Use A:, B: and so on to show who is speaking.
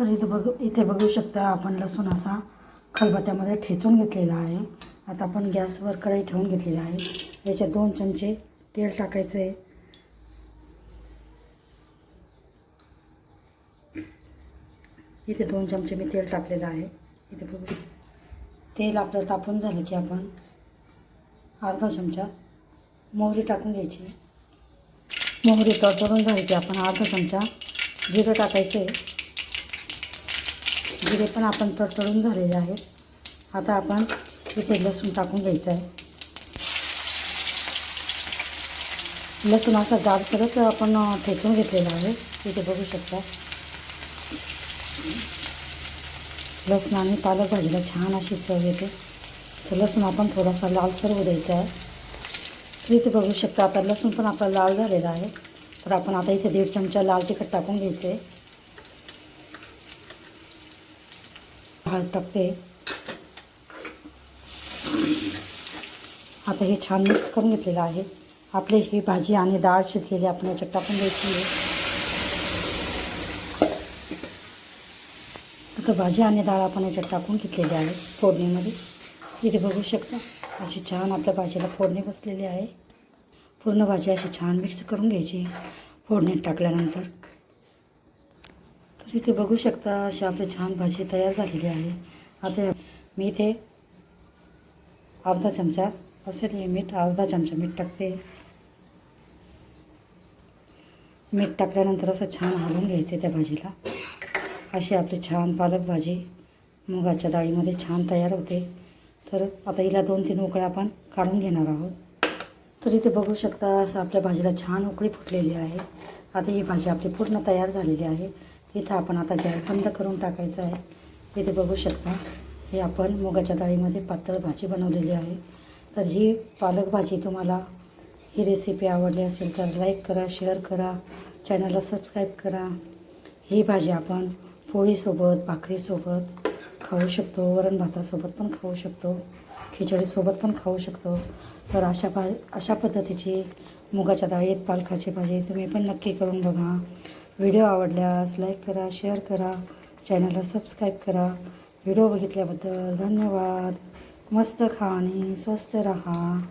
A: तर इथे बघू इथे बघू शकता आपण लसूण असा खलबत्त्यामध्ये ठेचून घेतलेला आहे. आता आपण गॅसवर कढई ठेवून घेतलेला आहे. याच्यात दोन चमचे तेल टाकायचं आहे इथे दोन चमचे मी तेल टाकलेलं आहे. इथे बघू तेल आपलं तापून झालं की आपण अर्धा चमचा मोहरी टाकून घ्यायची. मोहरी तडतडून झाली की आपण अर्धा चमचा जिरं टाकायचं आहे जिरे पण आपण तडतडून झालेले आहेत. आता आपण इथे लसूण टाकून घ्यायचं आहे. लसूण असा जाडसरच आपण ठेचून घेतलेला आहे. इथे बघू शकता. लसूण आणि पालक भाजीला छान अशी चव येते. तर लसूण आपण थोडासा लालसर होऊ द्यायचा आहे. इथे बघू शकता, आता लसूण पण आपला लाल झालेला आहे. तर आपण आता इथे दीड चमचा लाल तिखट टाकून घ्यायचे. हळद टाकते आता हे छान मिक्स करून घेतलेलं आहे. आपली ही भाजी आणि डाळ शिजलेली आपण याच्यात टाकून द्यायची आहे आता भाजी आणि डाळ आपण याच्यात टाकून घेतलेली आहे फोडणीमध्ये. इथे बघू शकता अशी छान आपल्या भाजीला फोडणी बसलेली आहे. पूर्ण भाजी अशी छान मिक्स करून घ्यायची. फोडणीत टाकल्यानंतर इथे बघू शकता अशी आपली छान भाजी तयार झालेली आहे. आता मी इथे अर्धा चमचा असेल हे मीठ अर्धा चमचा मीठ टाकते. मीठ टाकल्यानंतर असं छान हलवून घ्यायचं त्या भाजीला. अशी आपली छान पालक भाजी मुगाच्या डाळीमध्ये छान तयार होते. तर आता हिला दोन तीन उकळ्या आपण काढून घेणार आहोत. तर इथे बघू शकता असं आपल्या भाजीला छान उकळी फुटलेली आहे. आता ही भाजी आपली पूर्ण तयार झालेली आहे. इथं आपण आता गॅस बंद करून टाकायचं आहे. इथे बघू शकता हे आपण मुगाच्या डाळीमध्ये पातळ भाजी बनवलेली आहे. तर ही पालक भाजी तुम्हाला ही रेसिपी आवडली असेल तर लाईक करा शेअर करा चॅनलला सबस्क्राईब करा. ही भाजी आपण पोळीसोबत भाकरीसोबत खाऊ शकतो वरण भातासोबत पण खाऊ शकतो खिचडीसोबत पण खाऊ शकतो. तर अशा भा अशा पद्धतीची मुगाच्या डाळीत पालकाची भाजी तुम्ही पण नक्की करून बघा. व्हिडिओ आवडल्यास लाईक करा शेअर करा चॅनलला सबस्क्राईब करा. व्हिडिओ बघितल्याबद्दल धन्यवाद. मस्त खा आणि स्वस्त रहा.